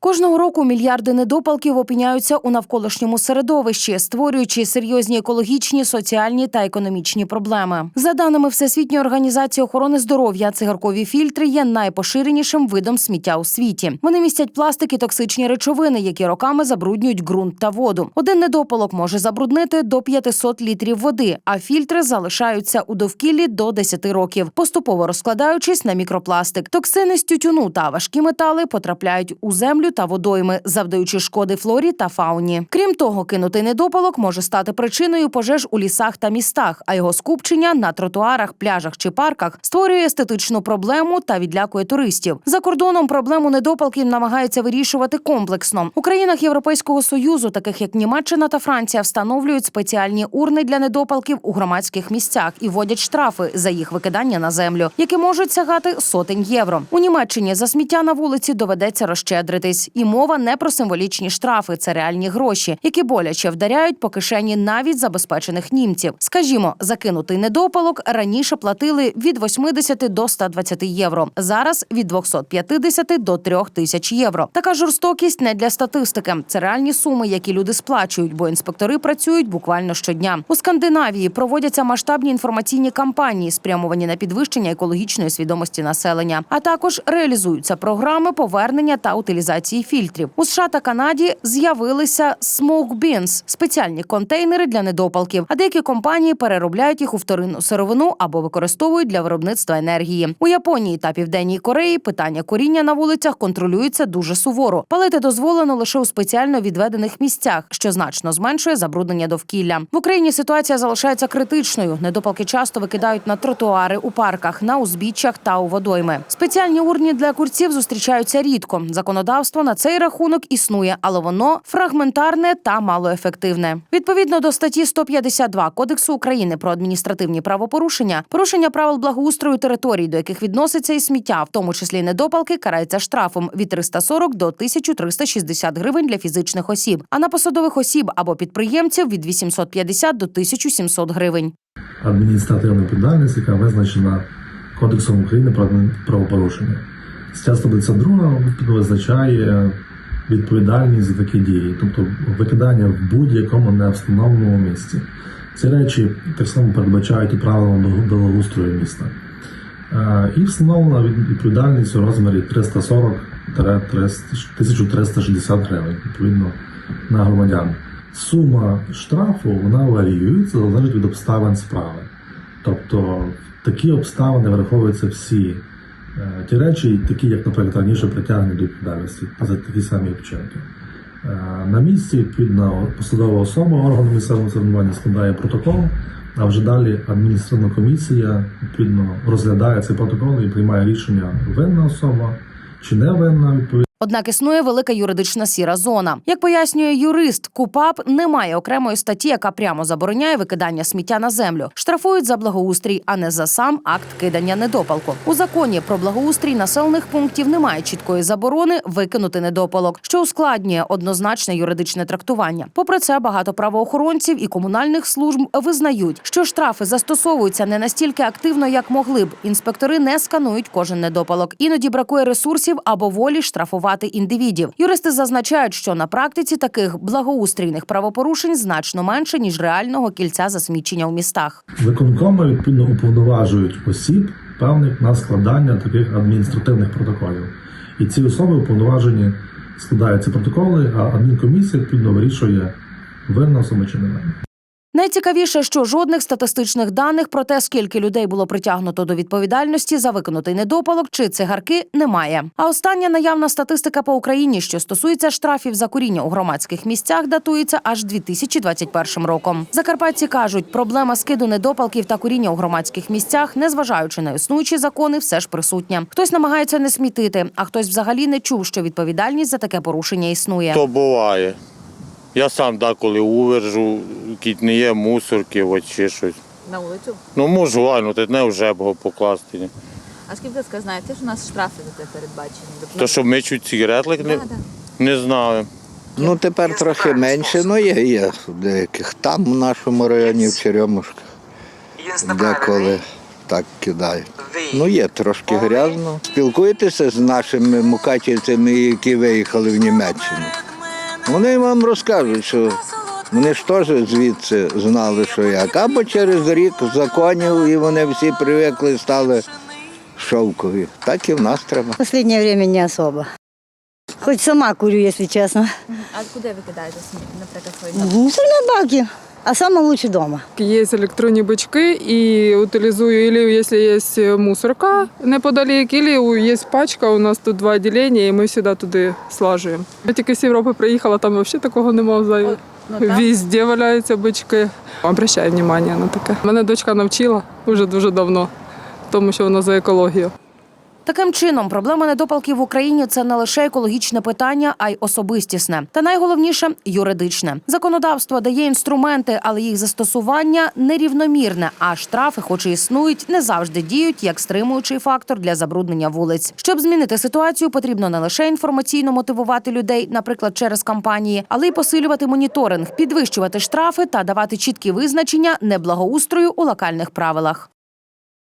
Кожного року мільярди недопалків опиняються у навколишньому середовищі, створюючи серйозні екологічні, соціальні та економічні проблеми. За даними Всесвітньої організації охорони здоров'я, цигаркові фільтри є найпоширенішим видом сміття у світі. Вони містять пластик і токсичні речовини, які роками забруднюють ґрунт та воду. Один недопалок може забруднити до 500 літрів води, а фільтри залишаються у довкіллі до 10 років, поступово розкладаючись на мікропластик. Токсини з тютюну та важкі метали потрапляють у землю та водойми, завдаючи шкоди флорі та фауні. Крім того, кинутий недопалок може стати причиною пожеж у лісах та містах, а його скупчення на тротуарах, пляжах чи парках створює естетичну проблему та відлякує туристів. За кордоном проблему недопалків намагаються вирішувати комплексно. У країнах Європейського союзу, таких як Німеччина та Франція, встановлюють спеціальні урни для недопалків у громадських місцях і вводять штрафи за їх викидання на землю, які можуть сягати сотень євро. У Німеччині за сміття на вулиці доведеться розщедритись. І мова не про символічні штрафи, це реальні гроші, які боляче вдаряють по кишені навіть забезпечених німців. Скажімо, закинутий недопалок раніше платили від 80 до 120 євро. Зараз від 250 до 3 тисяч євро. Така жорстокість не для статистики. Це реальні суми, які люди сплачують, бо інспектори працюють буквально щодня. У Скандинавії проводяться масштабні інформаційні кампанії, спрямовані на підвищення екологічної свідомості населення, а також реалізуються програми повернення та утилізації фільтрів. У США та Канаді з'явилися smoke bins – спеціальні контейнери для недопалків. А деякі компанії переробляють їх у вторинну сировину або використовують для виробництва енергії. У Японії та Південній Кореї питання коріння на вулицях контролюється дуже суворо. Палити дозволено лише у спеціально відведених місцях, що значно зменшує забруднення довкілля. В Україні ситуація залишається критичною. Недопалки часто викидають на тротуари у парках, на узбіччях та у водойми. Спеціальні урні для курців зустрічаються рідко. Законодавство на цей рахунок існує, але воно фрагментарне та малоефективне. Відповідно до статті 152 Кодексу України про адміністративні правопорушення, порушення правил благоустрою територій, до яких відноситься і сміття, в тому числі недопалки, карається штрафом від 340 до 1360 гривень для фізичних осіб, а на посадових осіб або підприємців від 850 до 1700 гривень. адміністративна відповідальність, яка визначена Кодексом України про правопорушення. Стаття 152 визначає відповідальність за такі дії, тобто викидання в будь-якому невстановленому місці. Ці речі так само передбачають і правилами благоустрою міста. Е, І встановлена відповідальність у розмірі 340-1360 гривень, відповідно, на громадян. Сума штрафу вона варіюється, залежить від обставин справи. Тобто такі обставини враховуються всі ті речі, такі, як, наприклад, раніше притягнені до відповідальності за такі самі вчинки. Е, На місці відповідна посадова особа органу місцевого самоврядування складає протокол, а вже далі адміністративна комісія відповідно розглядає цей протокол і приймає рішення винна особа чи не винна відповідно. Однак існує велика юридична сіра зона. Як пояснює юрист, КУПАП немає окремої статті, яка прямо забороняє викидання сміття на землю. Штрафують за благоустрій, а не за сам акт кидання недопалку. У законі про благоустрій населених пунктів немає чіткої заборони викинути недопалок, що ускладнює однозначне юридичне трактування. Попри це, багато правоохоронців і комунальних служб визнають, що штрафи застосовуються не настільки активно, як могли б. Інспектори не сканують кожен недопалок. Іноді бракує ресурсів або волі штрафувати індивідів. Юристи зазначають, що на практиці таких благоустрійних правопорушень значно менше ніж реального кільця засмічення у містах. Виконкоми відповідно уповноважують осіб певних на складання таких адміністративних протоколів. І ці особи уповноважені складають ці протоколи, а адмінкомісія відповідно вирішує винна особа чи не винна. Найцікавіше, що жодних статистичних даних про те, скільки людей було притягнуто до відповідальності за викинутий недопалок чи цигарки, немає. А остання наявна статистика по Україні, що стосується штрафів за куріння у громадських місцях, датується аж 2021 роком. Закарпатці кажуть, проблема скиду недопалків та куріння у громадських місцях, незважаючи на існуючі закони, все ж присутня. Хтось намагається не смітити, а хтось взагалі не чув, що відповідальність за таке порушення існує. То буває. Я сам деколи увержу, кіть не є мусорки, от чи щось. На вулицю. Ну можу вальнути, не вже б його покласти. А скільки будь ласка, знаєте, що у нас штрафи за це передбачені? То що мичуть цигаретлик, не, Да, да. не знаю. Ну тепер трохи менше, ну є, є деяких. Там в нашому районі в Черемушках деколи так кидають. Ну є трошки грязно. Спілкуєтеся з нашими мукачівцями, які виїхали в Німеччину. Вони вам розкажуть, що вони ж теж звідси знали, що як. Або через рік законів, і вони всі привикли, стали шовкові. Так і в нас треба. Останнє час не особо. Хоч сама курю, якщо чесно. А куди ви кидаєте, наприклад, свої Ну, на баки. А самое лучше дома. Есть электронные бачки и утилизую, или если есть мусорка неподалік, или есть пачка, у нас тут два відділення, і ми всегда туди слажуємо. Я тільки з Європи приїхала, там взагалі такого немає взагалі. Ну. Везде валяються бачки. Обращаю увагу на таке. Мене дочка навчила вже дуже давно, тому що вона за екологію. Таким чином, проблема недопалків в Україні це не лише екологічне питання, а й особистісне. Та найголовніше юридичне. Законодавство дає інструменти, але їх застосування нерівномірне. А штрафи, хоч і існують, не завжди діють як стримуючий фактор для забруднення вулиць. Щоб змінити ситуацію, потрібно не лише інформаційно мотивувати людей, наприклад, через кампанії, але й посилювати моніторинг, підвищувати штрафи та давати чіткі визначення неблагоустрою у локальних правилах.